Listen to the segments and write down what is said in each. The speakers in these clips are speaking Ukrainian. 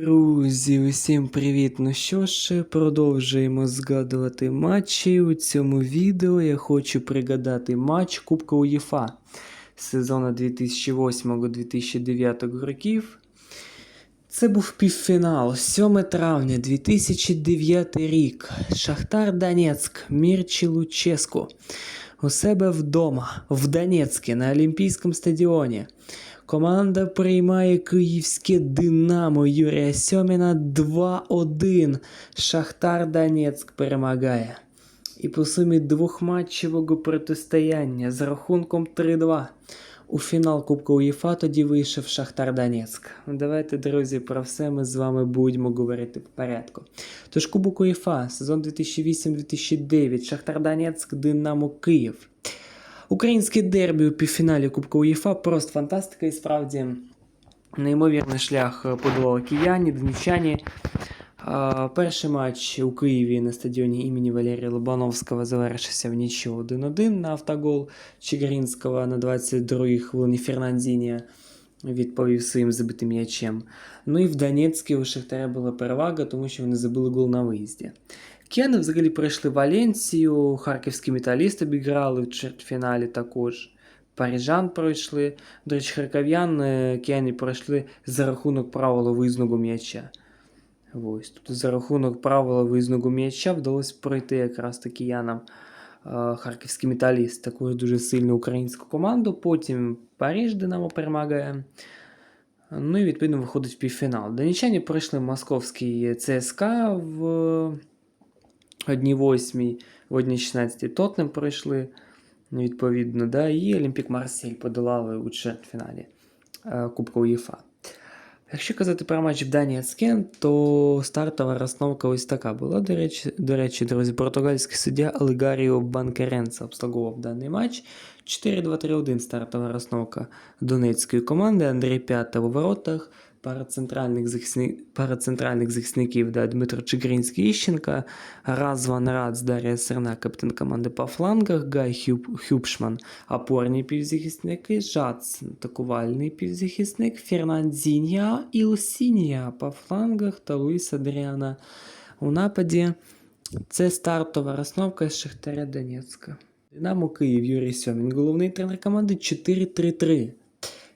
Друзі, усім привіт! Ну що ж, продовжуємо згадувати матчі. У цьому відео я хочу пригадати матч Кубка УЄФА сезону 2008-2009 років. Це був півфінал 7 травня 2009 рік. Шахтар Донецьк, Мірчі Луческу. У себе вдома, в Донецьку, на Олімпійському стадіоні. Команда приймає київське Динамо Юрія Сьоміна 2-1. Шахтар Донецьк перемагає. І по сумі двохматчевого протистояння з рахунком 3-2 у фінал Кубка УЄФА тоді вийшов Шахтар Донецьк. Давайте, друзі, про все ми з вами будемо говорити в порядку. Тож Кубок УЄФА, сезон 2008-2009, Шахтар Донецьк, Динамо Київ. Українське дербі у півфіналі Кубка УЄФА просто фантастика і справді неймовірний шлях подолали кияні, донеччані. А, Перший матч у Києві на стадіоні імені Валерія Лобановського завершився в нічого 1-1 на автогол Чигиринського на 22-й хвилині Фернандінія відповів своїм забитим м'ячем. Ну і в Донецьку у Шахтаря була перевага, тому що вони забили гол на виїзді. Кияни взагалі пройшли Валенсію, харківські металісти обіграли в чвертьфіналі також. Парижан пройшли. До речі, харків'ян е, кияни пройшли за рахунок правила виїзного м'яча. Ось. Тобто за рахунок правила виїзного м'яча вдалося пройти якраз таки киянам е, харківський металіст, таку дуже сильну українську команду. Потім Париж Динамо перемагає. Ну і відповідно виходить в півфінал. Донеччані пройшли московський ЦСКА в 1-8, в 1-16 Тотнем пройшли. ну, Відповідно, да, і Олімпік Марсель подолали у чвертьфіналі е, Кубка УЄФА. Якщо казати про матч в Донецьке, то стартова розстановка ось така була. До речі, до речі, друзі, португальський суддя Олегаріо Банкеренца обслуговував даний матч. 4-2-3-1 стартова розстановка донецької команди. Андрій П'ята у воротах. Пара центральних, захисни... пара центральних захисників да, Дмитро Чигринський Іщенка, Разван Рац, Дар'я Серна, капітан команди по флангах, Гай Хюб... Хюбшман, опорні півзахисники, Жац, атакувальний півзахисник, Фернандзінья, Ілсінья по флангах та Луїс Адріана у нападі. Це стартова розновка з Шахтаря Донецька. Динамо Київ Юрій Сьомін, головний тренер команди 4-3-3.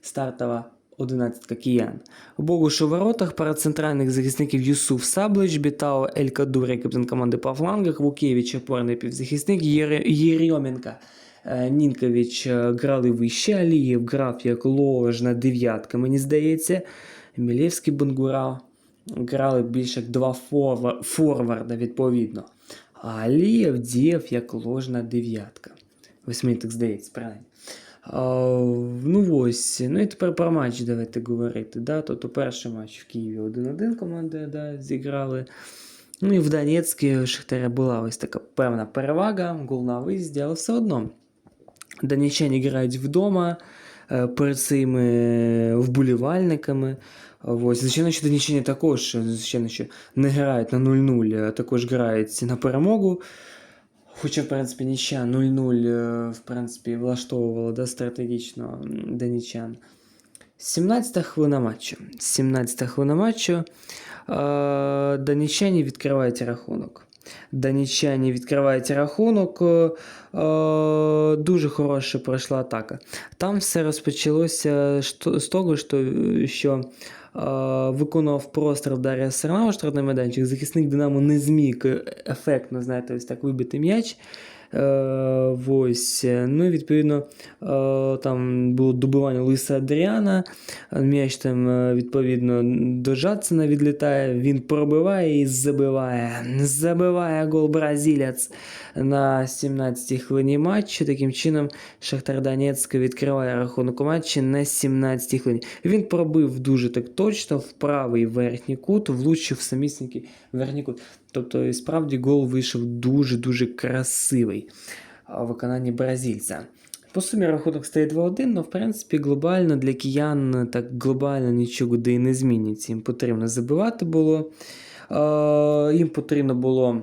Стартова 11 киян. Богуш у воротах пара центральних захисників Юсуф Саблич, Бітао Ель Кадуре, капітан команди по флангах, Вукевич, опорний півзахисник, Єрьоменка. е, Нінкович е, грали вище, Алієв грав як ложна дев'ятка, мені здається. Мілєвський Бангурав грали більш як два форва- форварда, відповідно. А Алієв діяв як ложна дев'ятка. Ось мені так здається, правильно. Ну ось, ну і тепер про матч давайте говорити. Да? Тобто перший матч в Києві 1-1 команди да, зіграли. Ну і в Донецьку Шахтаря була ось така певна перевага, гол на виїзді, але все одно. Донеччані грають вдома е, перед своїми вболівальниками. Ось, звичайно, що донеччані також, звичайно, що не грають на 0-0, а також грають на перемогу. Хоча, в принципі, нічия 0-0, е, в принципі, влаштовувала да, стратегічно м, донеччан. 17 хвилина матчу. 17 хвилина матчу. Е, Донеччані відкривають рахунок. Донеччані відкривають рахунок. е, е, Дуже хороша пройшла атака. Там все розпочалося з того, що, виконував простір Дар'я Серна штрафний майданчик. Захисник Динамо не зміг е, ефектно, знаєте, ось так вибити м'яч. Е, ось. Ну і відповідно е, там було добивання Луїса Адріана. М'яч там, е, відповідно, до Жадсена відлітає, він пробиває і забиває. Забиває гол бразилець на 17-й хвилині матчу. Таким чином, Шахтар Донецьк відкриває рахунок у матчі на 17-й хвилині. Він пробив дуже так точно в правий верхній кут, влучив в самісінький верхній кут. Тобто, і справді гол вийшов дуже-дуже красивий у виконанні бразильця. По сумі рахунок стає 2-1, але в принципі глобально для киян так глобально нічого де і не зміниться. Їм потрібно забивати було. Е, їм потрібно було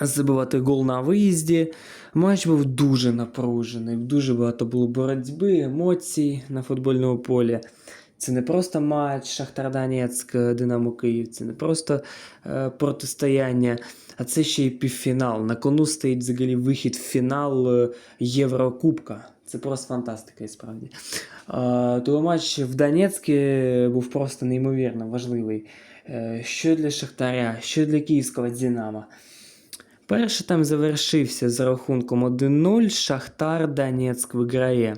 забивати гол на виїзді. Матч був дуже напружений, дуже багато було боротьби, емоцій на футбольному полі. Це не просто матч Шахтар Донецьк, Динамо Київ, це не просто е, протистояння, а це ще й півфінал. На кону стоїть взагалі вихід в фінал е, Єврокубка. Це просто фантастика, і справді. Е, тому матч в Донецьку був просто неймовірно важливий. Е, що для Шахтаря, що для київського Динамо. Перший там завершився з рахунком 1-0. Шахтар Донецьк виграє.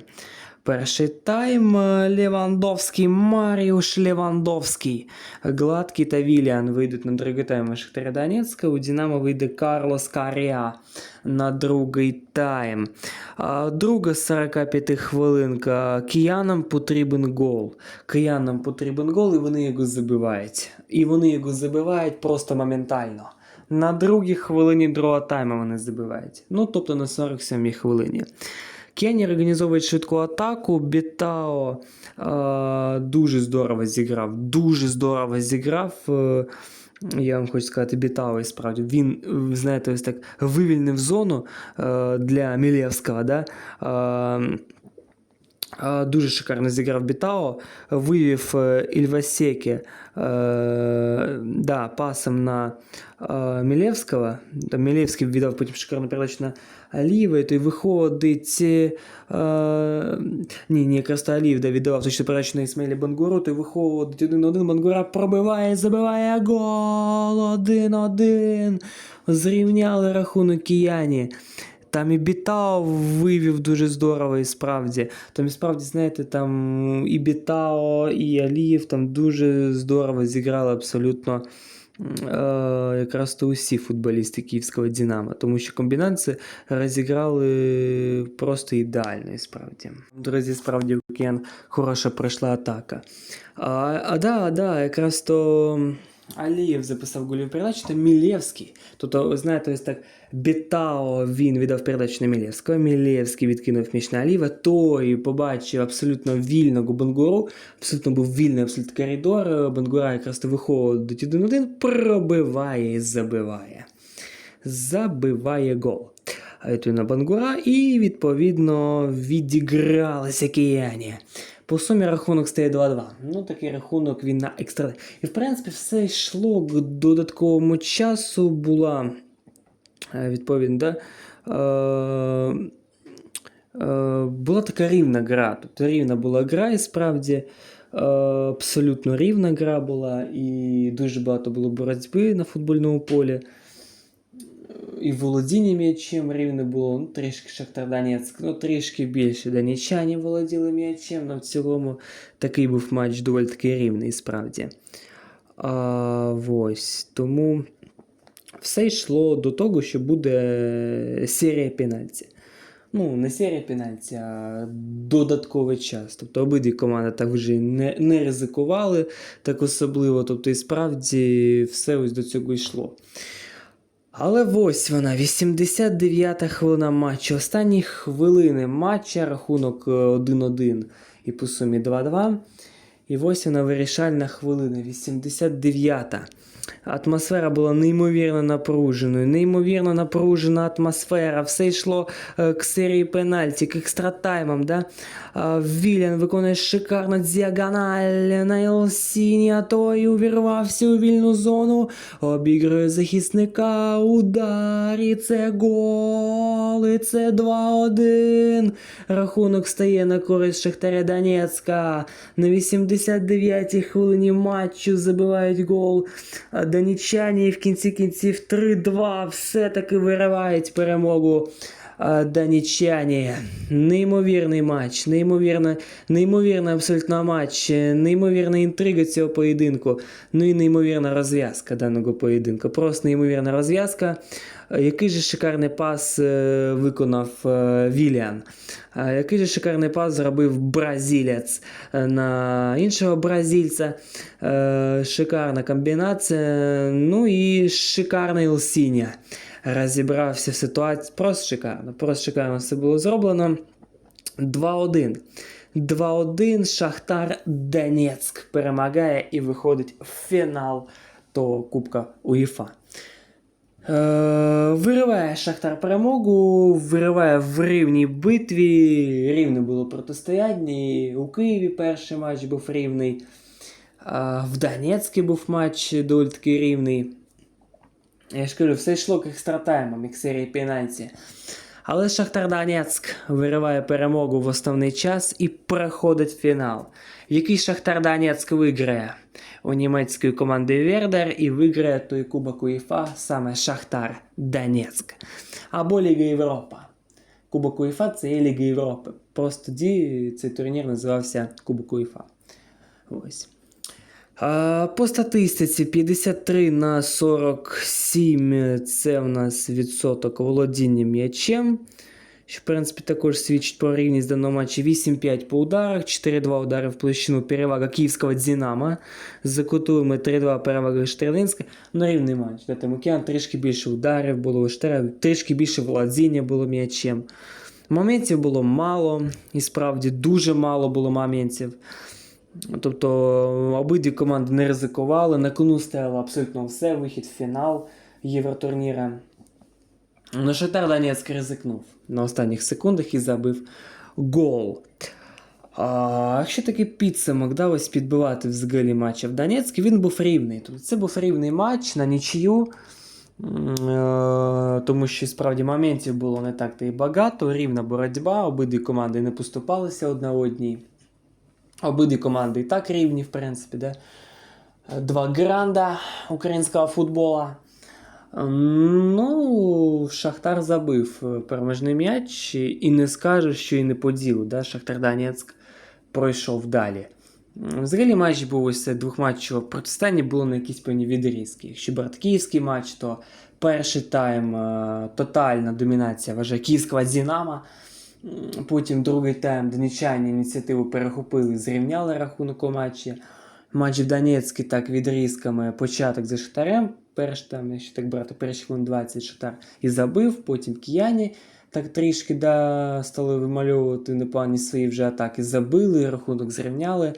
Перший тайм Левандовський, Маріуш Левандовський. Гладкий та Віліан вийдуть на другий тайм Шахтаря Донецька. У Динамо вийде Карлос Каря на другий тайм. Друга 45 хвилинка. Киянам потрібен гол. Киянам потрібен гол, і вони його забивають. І вони його забивають просто моментально. На другій хвилині другого тайму вони забивають. Ну, тобто на 47-й хвилині. Кені організовує швидку атаку. Бітао е, дуже здорово зіграв. Дуже здорово зіграв. Е, я вам хочу сказати, Бітао і справді. Він, е, знаєте, ось так вивільнив зону е, для Мілєвського. Да? Е, е, Дуже шикарно зіграв Бітао, вивів е, Ільвасекі е, да, пасом на е, Мілєвського. Там Мілєвський віддав потім шикарну передачу на Алієва, і той виходить. Е, ні, ні, якраз то Аліїв да, віддавав точно передачу на Ісмаїлі Бангуру, той виходить один-один, Бангура пробиває, забиває гол, один-один. Зрівняли рахунок кияні. Там і Бітао вивів дуже здорово, і справді. Там і справді, знаєте, там і Бітао, і Алієв там дуже здорово зіграли абсолютно якраз то усі футболісти київського Динамо, тому що комбінації розіграли просто ідеально, справді. Друзі, справді у Киян хороша пройшла атака. А, а да, да, якраз то. Алієв записав голів передачу, та Мілєвський. Тобто, знаєте, ось так Бітао він віддав передачу на Мілєвського, Мілєвський відкинув міч на Алієва, той побачив абсолютно вільного Бангуру, абсолютно був вільний абсолютно коридор, Бангура якраз виходить 1-1, пробиває і забиває. Забиває гол. Бангура і, відповідно, відігралися кияні. По сумі рахунок стає 2-2. Ну, такий рахунок він на екстра. І в принципі все йшло к додатковому часу. Була е, відповідно, да, е, е, була така рівна гра. Тобто рівна була гра, і справді е, абсолютно рівна гра була, і дуже багато було боротьби на футбольному полі. І володіння м'ячем рівне було, ну, трішки Шахтар Донецьк, ну трішки більше донеччані володіли м'ячем, але в цілому такий був матч доволі таки рівний, справді. А, ось, тому все йшло до того, що буде серія пенальті. Ну, не серія пенальті, а додатковий час. Тобто обидві команди так вже не, не ризикували так особливо. Тобто, і справді все ось до цього йшло. Але ось вона, 89-та хвилина матчу. Останні хвилини матча, рахунок е, 1-1 і по сумі 2-2. І ось вона вирішальна хвилина, 89-та. Атмосфера була неймовірно напруженою, неймовірно напружена атмосфера. Все йшло е, к серії пенальті, к екстратаймам. Да? А, Вілян виконує шикарно діагональ на Елсіні, а той увірвався у вільну зону, обігрує захисника, удар, і це гол, і це 2-1. Рахунок стає на користь Шахтаря Донецька. На 89-й хвилині матчу забивають гол. А Донеччані в кінці кінців 3-2 все-таки виривають перемогу. Данічані. Неймовірний матч, неймовірна, неймовірний абсолютно матч, неймовірна інтрига цього поєдинку, ну і неймовірна розв'язка даного поєдинку. Просто неймовірна розв'язка. Який же шикарний пас е, виконав е, Віліан. Який же шикарний пас зробив бразилець е, на іншого бразильця. Е, Шикарна комбінація. Ну і шикарний Лсіня. Розібрався в ситуації. Просто шикарно. Просто шикарно все було зроблено. 2-1. 2-1 Шахтар Донецьк перемагає і виходить в фінал того Кубка УЄФА. Е, вириває Шахтар перемогу, вириває в рівній битві. Рівне було протистояння. У Києві перший матч був рівний. В Донецьку був матч доволі таки рівний. Я ж кажу, все йшло к екстратаймам, як серії пенальті. Але Шахтар Донецьк вириває перемогу в основний час і проходить фінал. Який Шахтар Донецьк виграє у німецької команди Вердер і виграє той Кубок УЄФА саме Шахтар Донецьк. Або Ліга Європа. Кубок УЄФА це є Ліга Європи. Просто тоді цей турнір називався Кубок УЄФА. Ось. По статистиці 53 на 47 це в нас відсоток володіння м'ячем. Що, в принципі, також свідчить про рівність даного матчі 8-5 по ударах, 4-2 удари в площину перевага київського Динамо. За кутовими 3-2 перевага Штерлинська. Ну, рівний матч. Да, там океан трішки більше ударів було у Штера, трішки більше володіння було м'ячем. Моментів було мало, і справді дуже мало було моментів. Тобто обидві команди не ризикували, на кону стояло абсолютно все, вихід в фінал Євротурніра. Но Шахтар Донецьк ризикнув на останніх секундах і забив гол. А, якщо такий підсумок да, ось підбивати взагалі матча в Донецьку, він був рівний. Тобто це був рівний матч на нічию, е, тому що справді моментів було не так то і багато, рівна боротьба, обидві команди не поступалися одна одній. Обидві команди і так рівні, в принципі, да? Два гранда українського футбола. Ну, Шахтар забив е, переможний м'яч, і не скажеш, що і не по ділу. Да? Шахтар Донецьк пройшов далі. Взагалі матч був ось двохматчеве протистояння було на якісь певні відрізки. Якщо брати київський матч, то перший тайм е, тотальна домінація вважає київського Динамо. Потім другий тайм донеччані ініціативу перехопили, зрівняли рахунок у матчі. Матч в Донецьку так відрізками початок за Шахтарем. Перш там, якщо так брати, перші хвилин 20 Шахтар і забив, потім кияні так трішки да, стали вимальовувати непогані свої вже атаки. Забили, рахунок зрівняли.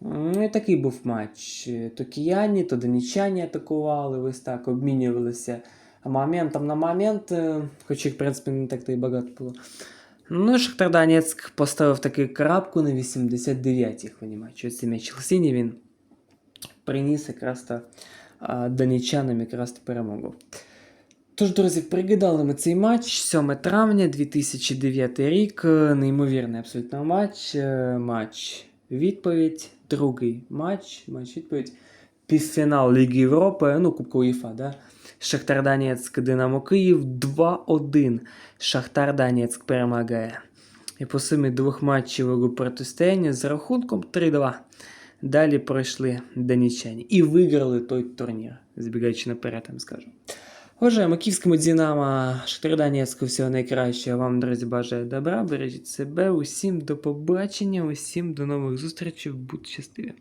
Ну і такий був матч. То кияні, то донеччані атакували, ось так обмінювалися моментом на момент, е, хоча, в принципі, не так то і багато було. Ну, Шахтар Донецьк поставив таки крапку на 89-й хвилині матчу. Цей м'яч Хелсіні він приніс якраз то а, донеччанам якраз то перемогу. Тож, друзі, пригадали ми цей матч 7 травня 2009 рік. Е, Неймовірний абсолютно матч. Е, Матч відповідь. Другий матч. Матч відповідь. Півфінал Ліги Європи, ну, Кубка УЄФА, да? Шахтар Донецьк, Динамо Київ 2-1. Шахтар Донецьк перемагає. І по сумі двох матчів протистояння з рахунком 3-2. Далі пройшли донеччані і виграли той турнір, збігаючи наперед, я вам скажу. Вважаємо київському Динамо, Шахтар Донецьку всього найкращого. Вам, друзі, бажаю добра, бережіть себе. Усім до побачення, усім до нових зустрічей. Будьте щасливі.